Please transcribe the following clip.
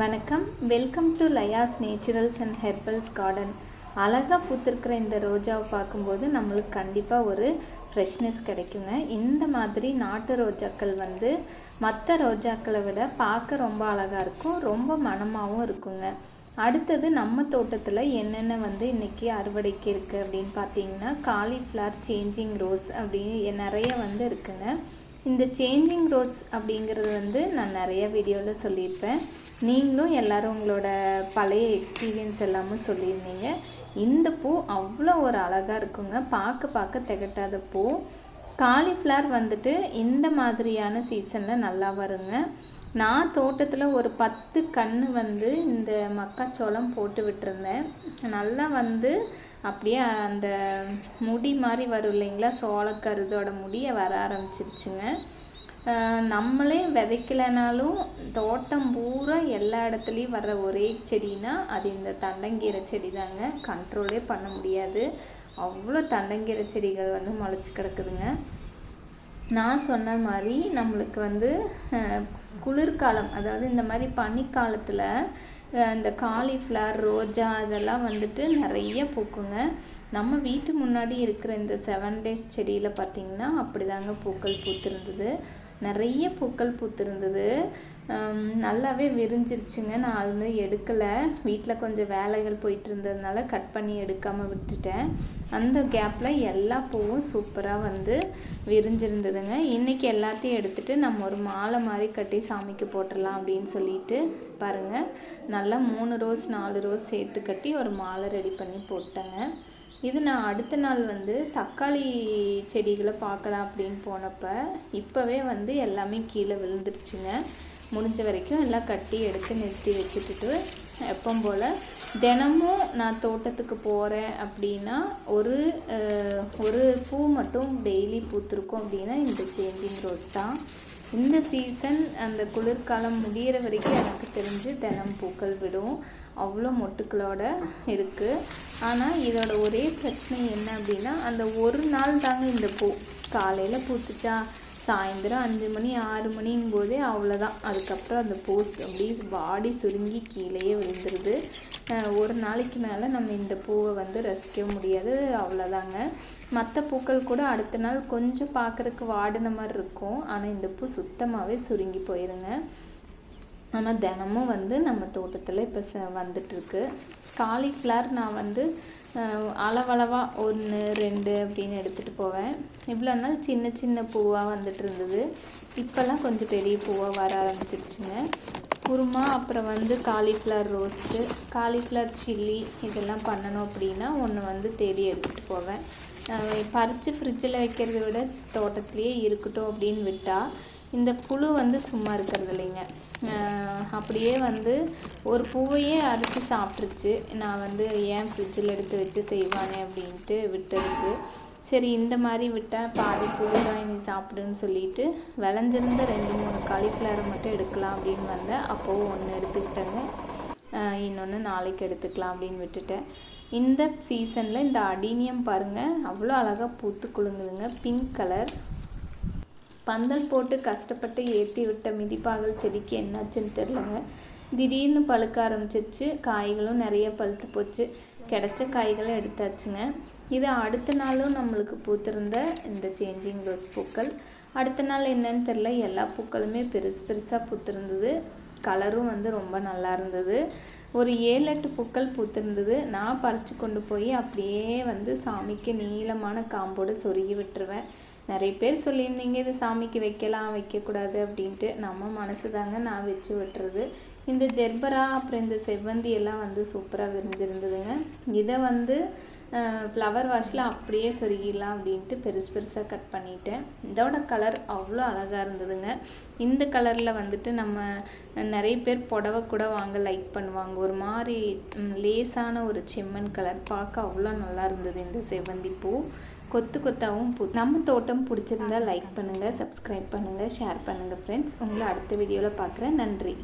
வணக்கம். Welcome to Laya's naturals and herbals garden அழகாக பூத்திருக்கிற இந்த ரோஜாவை பார்க்கும்போது நம்மளுக்கு கண்டிப்பாக ஒரு ஃப்ரெஷ்னஸ் கிடைக்குங்க. இந்த மாதிரி நாட்டு ரோஜாக்கள் வந்து மற்ற ரோஜாக்களை விட பார்க்க ரொம்ப அழகாக இருக்கும். ரொம்ப மனமாகவும் இருக்குங்க. அடுத்தது நம்ம தோட்டத்தில் என்னென்ன வந்து இன்றைக்கி அறுவடைக்கு இருக்குது அப்படின்னு பார்த்தீங்கன்னா காலிஃப்ளவர் சேஞ்சிங் ரோஸ் அப்படின்னு நிறைய வந்து இருக்குங்க. இந்த சேஞ்சிங் ரோஸ் அப்படிங்கிறது வந்து நான் நிறைய வீடியோவில் சொல்லியிருப்பேன். நீங்களும் எல்லோரும் உங்களோட பழைய எக்ஸ்பீரியன்ஸ் எல்லாமே சொல்லியிருந்தீங்க. இந்த பூ அவ்வளோ ஒரு அழகாக இருக்குங்க. பார்க்க பார்க்க திகட்டாத பூ. காலிஃப்ளவர் வந்துட்டு இந்த மாதிரியான சீசனில் நல்லா வருங்க. நான் தோட்டத்தில் ஒரு பத்து கண் வந்து இந்த மக்காச்சோளம் போட்டு விட்டுருந்தேன். நல்லா வந்து அப்படியே அந்த முடி மாதிரி வரும் இல்லைங்களா? சோளக்கருதோட முடியை வர ஆரம்பிச்சிருச்சுங்க. நம்மளே விதைக்கலைனாலும் தோட்டம் பூரா எல்லா இடத்துலையும் வர்ற ஒரே செடினா அது இந்த தண்டங்கீரை செடி தாங்க கண்ட்ரோலே பண்ண முடியாது. அவ்வளோ தண்டங்கீரை செடிகள் வந்து முளைச்சி கிடக்குதுங்க. நான் சொன்ன மாதிரி நம்மளுக்கு வந்து குளிர்காலம் அதாவது இந்த மாதிரி பனிக்காலத்தில் இந்த காலிஃப்ளவர் ரோஜா இதெல்லாம் வந்துட்டு நிறைய பூக்குங்க. நம்ம வீட்டு முன்னாடி இருக்கிற இந்த செவன் டேஸ் செடியில் பார்த்திங்கன்னா அப்படி தாங்க பூக்கள் பூத்திருந்தது. நிறைய பூக்கள் பூத்திருந்தது. நல்லாவே விரிஞ்சிருச்சுங்க. நான் அது வந்து எடுக்கலை. வீட்டில் கொஞ்சம் வேலைகள் போயிட்டு இருந்ததுனால கட் பண்ணி எடுக்காமல் விட்டுட்டேன். அந்த கேப்பில் எல்லா பூவும் சூப்பராக வந்து விரிஞ்சிருந்ததுங்க. இன்றைக்கி எல்லாத்தையும் எடுத்துகிட்டு நம்ம ஒரு மாலை மாதிரி கட்டி சாமிக்கு போட்டுடலாம் அப்படின்னு சொல்லிட்டு பாருங்கள் நல்லா மூணு ரோஸ் நாலு ரோஸ் சேர்த்து கட்டி ஒரு மாலை ரெடி பண்ணி போட்டேங்க. இது நான் அடுத்த நாள் வந்து தக்காளி செடிகளை பார்க்கலாம் அப்படின்னு போனப்போ இப்போவே வந்து எல்லாமே கீழே விழுந்துருச்சுங்க. முடிஞ்ச வரைக்கும் எல்லாம் கட்டி எடுத்து நிறுத்தி வச்சுட்டு எப்போ போல் தினமும் நான் தோட்டத்துக்கு போகிறேன் அப்படின்னா ஒரு ஒரு பூ மட்டும் டெய்லி பூத்துருக்கோம் அப்படின்னா இந்த சேஞ்சிங் ரோஸ் தான். இந்த சீசன் அந்த குளிர்காலம் முடிகிற வரைக்கும் எனக்கு தெரிஞ்சு தினம் பூக்கள் விடும். அவ்வளோ மொட்டுக்களோட இருக்குது ஆனால் இதோட ஒரே பிரச்சனை என்ன அப்படின்னா அந்த ஒரு நாள் தாங்க இந்த பூ. காலையில் பூத்துச்சா? சாயந்தரம் அஞ்சு மணி ஆறு மணிங்கும் போதே அவ்வளோதான் அதுக்கப்புறம் அந்த பூ அப்படியே வாடி சுருங்கி கீழேயே விழுந்துருது. ஒரு நாளைக்கு மேலே நம்ம இந்த பூவை வந்து ரசிக்க முடியாது அவ்வளோதாங்க மற்ற பூக்கள் கூட அடுத்த நாள் கொஞ்சம் பார்க்குறக்கு வாடின மாதிரி இருக்கும். ஆனால் இந்த பூ சுத்தமாகவே சுருங்கி போயிருங்க. ஆனால் தினமும் வந்து நம்ம தோட்டத்தில் இப்போ ச வந்துட்டுருக்கு. காலிஃப்ளவர் நான் வந்து அளவளவாக ஒன்று ரெண்டு அப்படின்னு எடுத்துகிட்டு போவேன். இவ்வளோ நாள் சின்ன சின்ன பூவாக வந்துட்டு இருந்தது. இப்போல்லாம் கொஞ்சம் பெரிய பூவாக வர ஆரம்பிச்சிருச்சுங்க. குருமா அப்புறம் வந்து காலிஃப்ளவர் ரோஸ்ட்டு காலிஃப்ளவர் சில்லி இதெல்லாம் பண்ணணும் அப்படின்னா ஒன்று வந்து தேடி எடுத்துகிட்டு போவேன். பறித்து ஃப்ரிட்ஜில் வைக்கிறத விட தோட்டத்துலேயே இருக்கட்டும் அப்படின்னு விட்டால் இந்த புழு வந்து சும்மா இருக்கிறது இல்லைங்க. அப்படியே வந்து ஒரு பூவையே அரைச்சி சாப்பிட்ருச்சு நான் வந்து ஏன் ஃப்ரிட்ஜில் எடுத்து வச்சு செய்வானே அப்படின்ட்டு விட்டுருக்கு சரி இந்த மாதிரி விட்டால் பாதி புழு தான் சாப்பிடுன்னு சொல்லிட்டு விளைஞ்சிருந்த ரெண்டு மூணு காலிஃப்ளவரை மட்டும் எடுக்கலாம் அப்படின்னு வந்தேன். அப்போவும் ஒன்று எடுத்துக்கிட்டேங்க. இன்னொன்று நாளைக்கு எடுத்துக்கலாம் அப்படின்னு விட்டுட்டேன். இந்த சீசனில் இந்த அடீனியம் பாருங்கள் அவ்வளோ அழகாக பூத்து குலுங்குதுங்க. பிங்க் கலர் பந்தல் போட்டு கஷ்டப்பட்டு ஏற்றி விட்ட மிதிப்பாகல் செடிக்கு என்னாச்சுன்னு தெரிலங்க திடீர்னு பழுக்க ஆரம்பிச்சிச்சு காய்களும் நிறைய பழுத்து போச்சு. கிடச்ச காய்களை எடுத்தாச்சுங்க. இது அடுத்த நாளும் நம்மளுக்கு பூத்திருந்த இந்த சேஞ்சிங் ரோஸ் பூக்கள். அடுத்த நாள் என்னன்னு தெரில எல்லா பூக்களுமே பெருசு பெருசாக பூத்திருந்தது. கலரும் வந்து ரொம்ப நல்லா இருந்தது. ஒரு ஏழு எட்டு பூக்கள் பூத்திருந்தது. நான் பறித்து கொண்டு போய் அப்படியே வந்து சாமிக்கு நீளமான காம்போடு சொருகி விட்டுருவேன். நிறைய பேர் சொல்லியிருந்தீங்க இது சாமிக்கு வைக்கலாம் வைக்கக்கூடாது அப்படின்ட்டு. நம்ம மனசு தாங்க நான் வச்சு விட்டுறது. இந்த ஜெர்பரா அப்புறம் இந்த செவ்வந்தி எல்லாம் வந்து சூப்பராக விரிஞ்சிருந்ததுங்க. இதை வந்து ஃப்ளவர் வாஷில் அப்படியே சொருகிடலாம் அப்படின்ட்டு பெருசு பெருசாக கட் பண்ணிட்டேன். இதோட கலர் அவ்வளோ அழகாக இருந்ததுங்க. இந்த கலரில் வந்துட்டு நம்ம நிறைய பேர் புடவை கூட வாங்க லைக் பண்ணுவாங்க. ஒரு மாதிரி லேசான ஒரு செம்மண் கலர் பார்க்க அவ்வளோ நல்லா இருந்தது இந்த செவ்வந்தி பூ. கொத்து கொத்தாகவும் பூ நம்ம தோட்டம் பிடிச்சிருந்தா லைக் பண்ணுங்கள் சப்ஸ்கிரைப் பண்ணுங்கள் ஷேர் பண்ணுங்கள் ஃப்ரெண்ட்ஸ் உங்களை அடுத்த வீடியோவில் பார்க்குறேன். நன்றி.